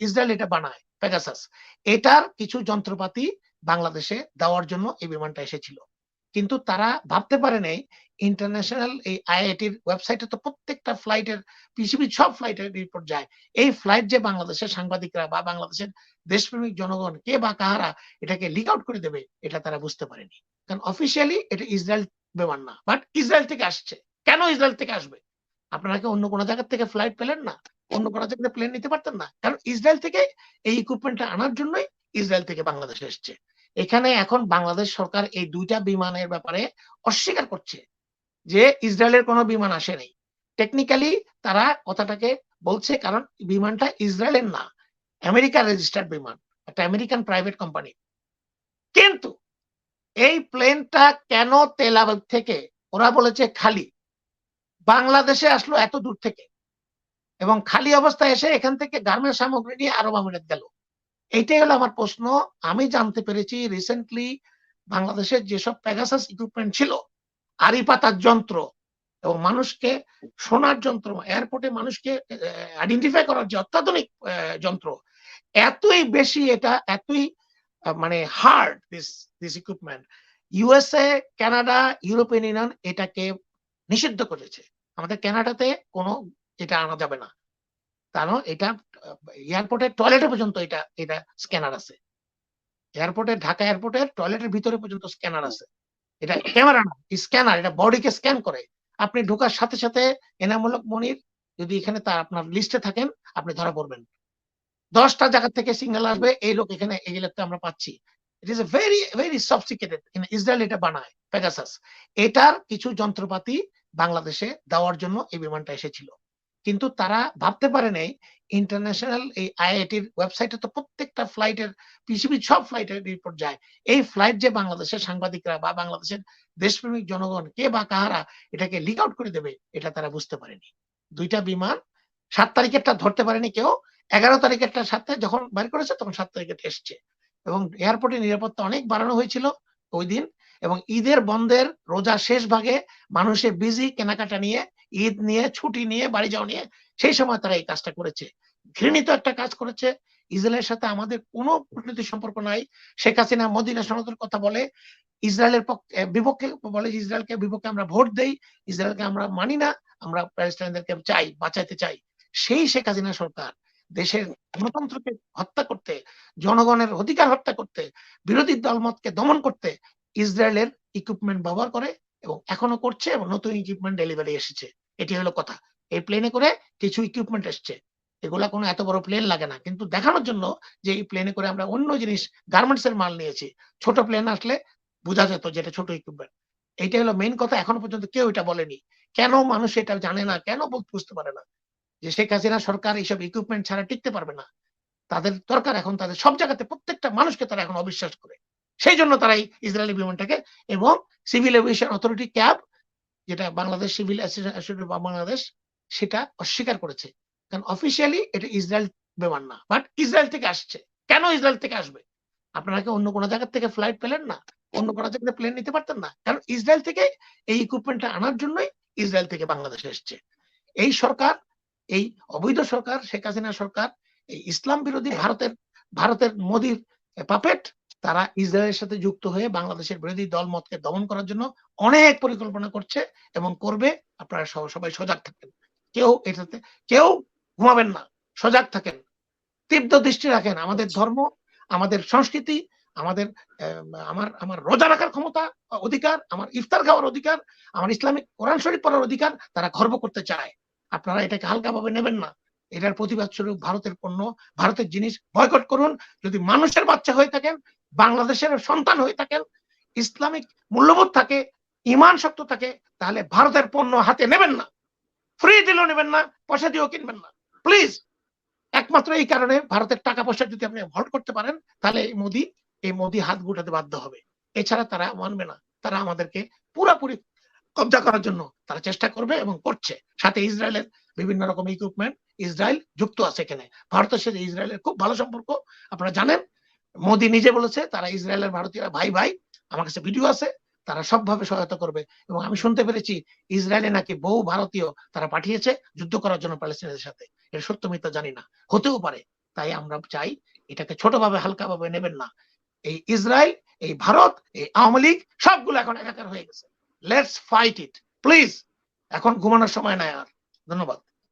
Israel এটা বানায় Pegasus এটার কিছু যন্ত্রপাতি বাংলাদেশে দেওয়ার জন্য এই বিমানটা এসেছিল। কিন্তু তারা ভাবতে পারে নাই ইন্টারন্যাশনাল এই আইআইটির ওয়েবসাইটে তো প্রত্যেকটা ফ্লাইটের পৃথিবীর সব ফ্লাইটের রিপোর্ট যায়। এই ফ্লাইট যে বাংলাদেশের সাংবাদিকরা বা বাংলাদেশের দেশপ্রেমিক জনগণ, কে বা কাহারা এটাকে লিক আউট করে দেবে, এটা তারা বুঝতে পারেনি। কারণ অফিসিয়ালি এটা ইসরায়েল বিমান না বাট ইসরায়েল থেকে আসছে। কেন ইসরায়েল থেকে আসবে? আপনারা কি অন্য কোনো জায়গা থেকে ফ্লাইট পেলেন না? অন্য কোনো জায়গাতে প্লেন নিতে পারতেন না। কারণ ইসরায়েল থেকে এই ইকুইপমেন্টটা আনার জন্যই ইসরায়েল থেকে বাংলাদেশ এসছে। এখানে এখন বাংলাদেশ সরকার এই দুইটা বিমানের ব্যাপারে অস্বীকার করছে যে ইসরায়েলের কোনো বিমান আসেনি টেকনিক্যালি তারা কথাটাকে বলছে কারণ বিমানটা ইসরায়েলের না, আমেরিকার রেজিস্টার্ড বিমান, একটা আমেরিকান প্রাইভেট কোম্পানি কিন্তু এই প্লেনটা কেন তেল থেকে, ওরা বলেছে খালি। বাংলাদেশে আসলো এত দূর থেকে। এবং খালি অবস্থায় এসে এখান থেকে গার্মেন্ট সামগ্রী নিয়ে আরব আমিরাত গেল। এইটাই হলো আমার প্রশ্ন। আমি জানতে পেরেছি রিসেন্টলি বাংলাদেশের যেসব প্যাগাসাস ইকুইপমেন্ট ছিল আড়ি পাতার যন্ত্র এবং মানুষকে শোনার যন্ত্র এয়ারপোর্টে মানুষকে আইডেন্টিফাই করার যে অত্যাধুনিক যন্ত্র, এতই বেশি এটা, এতই মানে hard this this equipment USA Canada European Union এটাকে নিষিদ্ধ করেছে। আমাদের কানাডাতে কোনো এটা আনা যাবে না। কারণ এটা এয়ারপোর্টের টয়লেটে পর্যন্ত এটা এটা স্ক্যানার আছে। এয়ারপোর্টের ঢাকা এয়ারপোর্টের টয়লেটের ভিতরে পর্যন্ত স্ক্যানার আছে। এটা ক্যামেরা না স্ক্যানার এটা বডিকে স্ক্যান করে। আপনি ঢোকার সাথে সাথে এনামূলক মনির, যদি এখানে তার আপনার লিস্টে থাকেন, আপনি ধরা পড়বেন। দশটা জায়গা থেকে সিগন্যাল আসবে, এই লোক এখানে এগুলো তো আমরা পাচ্ছি। It is a very very sophisticated Israel এটা বানায় পেগাসাস এটার কিছু যন্ত্রপাতি বাংলাদেশে দেওয়ার জন্য এই বিমানটা এসেছিল। কিন্তু তারা ভাবতে পারে নাই ইন্টারন্যাশনাল এই আইআইটির ওয়েবসাইটে তো প্রত্যেকটা ফ্লাইটের পৃথিবীর সব ফ্লাইটের রিপোর্ট যায়। এই ফ্লাইট যে বাংলাদেশের সাংবাদিকরা বা বাংলাদেশের দেশপ্রেমিক জনগণ, কে বা কাহারা এটাকে লিক আউট করে দেবে, এটা তারা বুঝতে পারেনি। দুইটা বিমান সাত তারিখেরটা ধরতে পারেনি কেউ, এগারো তারিখেরটা সাথে যখন বের করেছে তখন সাত তারিখের এসছে। এবং এয়ারপোর্টে নিরাপত্তা অনেক বাড়ানো হয়েছিল ওই দিন এবং ঈদের বন্ধের রোজা শেষ ভাগে মানুষের বিজি কেনাকাটা নিয়ে ঈদ নিয়ে, ছুটি নিয়ে, বাড়ি যাওয়া নিয়ে, সেই সময় তারা এই কাজটা করেছে। ঘৃণিত একটা কাজ করেছে। ইসরায়েলের সাথে আমাদের কোনো কূটনৈতিক সম্পর্ক নাই। শেখ হাসিনা মদিনা সনদের কথা বলে, ইসরায়েলের পক্ষে বিপক্ষে বলে ইসরায়েলকে বিপক্ষে আমরা ভোট দেই, ইসরায়েলকে আমরা মানি না, আমরা প্যালেস্টাইনদেরকে চাই, বাঁচাইতে চাই। সেই শেখ হাসিনা সরকার দেশের গণতন্ত্রকে হত্যা করতে, জনগণের অধিকার হত্যা করতে, বিরোধী দলমতকে দমন করতে ইসরায়েলের ইকুইপমেন্ট ব্যবহার করে এবং এখনও করছে এবং নতুন ইকুইপমেন্ট ডেলিভারি এসেছে। এটি হলো কথা। এই প্লেনে করে কিছু ইকুইপমেন্ট এসছে। এগুলা কোনো এত বড় প্লেন লাগে না। কিন্তু দেখানোর জন্য যে এই প্লেনে করে আমরা অন্য জিনিস গার্মেন্টস এর মাল নিয়েছি। ছোট প্লেন আসলে বোঝা যেত যেটা ছোট ইকুইপমেন্ট এইটা হলো মেইন কথা। এখনও পর্যন্ত কেউ এটা বলেনি। কেন মানুষ এটা জানে না? কেন বুঝতে পারে না? যে শেখ হাসিনা সরকার এইসব ইকুইপমেন্ট ছাড়া টিকতে পারবে না। তাদের দরকার এখন তাদের সব জায়গাতে প্রত্যেকটা মানুষকে তারা এখন অবিশ্বাস করে। সেই জন্য তারা এই ইসরায়েলি বিমানটাকে এবং সিভিল এভিয়েশন অথরিটি ক্যাব যেটা বাংলাদেশ সিভিল অ্যাসোসিয়েশন বাংলাদেশ সেটা অস্বীকার করেছে। কারণ অফিসিয়ালি এটা ইসরায়েল বিমান না বাট ইসরায়েল থেকে আসছে। কেন ইসরায়েল থেকে আসবে? আপনারা কি অন্য কোনো জায়গা থেকে ফ্লাইট পেলেন না? অন্য কোনো জায়গাতে প্লেন নিতে পারতেন না? কারণ ইসরায়েল থেকে এই ইকুইপমেন্টটা আনার জন্যই ইসরায়েল থেকে বাংলাদেশে এসছে। এই সরকার, এই অবৈধ সরকার, শেখ হাসিনা সরকার, এই ইসলাম বিরোধী ভারতের ভারতের মোদির পাপেট তারা ইসরায়েলের সাথে যুক্ত হয়ে বাংলাদেশের বিরোধী দল মতকে দমন করার জন্য অনেক পরিকল্পনা করছে এবং করবে। আপনারা সব- সবাই সজাগ থাকেন। কেউ এটাতে, কেউ ঘুমাবেন না, সজাগ থাকেন। তীব্র দৃষ্টি রাখেন। আমাদের ধর্ম, আমাদের সংস্কৃতি, আমাদের আমার আমার রোজা রাখার ক্ষমতা অধিকার, আমার ইফতার খাওয়ার অধিকার, আমার ইসলামিক কোরআন শরীফ পড়ার অধিকার তারা খর্ব করতে চায়। আপনারা এটাকে হালকাভাবে নেবেন না। এটার প্রতিবাদ স্বরূপ ভারতের পণ্য, ভারতের জিনিস বয়কট করুন। যদি মানুষের বাচ্চা হয়ে থাকেন বাংলাদেশের সন্তান হয়ে থাকেন ইসলামিক মূল্যবোধ থাকে, ইমান শক্ত থাকে, তাহলে ভারতের পণ্য হাতে নেবেন না। ফ্রি দিলেও নেবেন না, পয়সা দিয়েও কিনবেন না। প্লিজ একমাত্র এই কারণে ভারতের টাকা পয়সা যদি আপনি ভোট করতে পারেন, তাহলে এই মোদি এই মোদি হাত গুটাতে বাধ্য হবে। এছাড়া তারা মানবে না। তারা আমাদেরকে পুরাপুরি কবজা করার জন্য তারা চেষ্টা করবে এবং করছে। সাথে ইসরায়েলের বিভিন্ন রকম ইকুইপমেন্ট ইসরায়েল যুক্ত আছে এখানে। ভারতের সাথে ইসরায়েলের খুব ভালো সম্পর্ক। আপনারা জানেন মোদি নিজে বলেছে, তারা ইসরায়েলের ভারতীয়রা, ভাই ভাই, আমার কাছে ভিডিও আছে, তারা সবভাবে সহায়তা করবে। এবং আমি শুনতে পেরেছি, ইসরায়েলে নাকি বহু ভারতীয় তারা পাঠিয়েছে যুদ্ধ করার জন্য প্যালেস্টিনের সাথে। এর সত্য মিথ্যা জানি না। হতেও পারে। তাই আমরা চাই, এটাকে ছোটভাবে, হালকাভাবে নেবেন না। এই ইসরায়েল, এই ভারত, এই আওয়ামী লীগ, সবগুলো এখন একাকার হয়ে গেছে। লেটস ফাইট ইট প্লিজ এখন ঘুমানোর সময় নাই আর। ধন্যবাদ।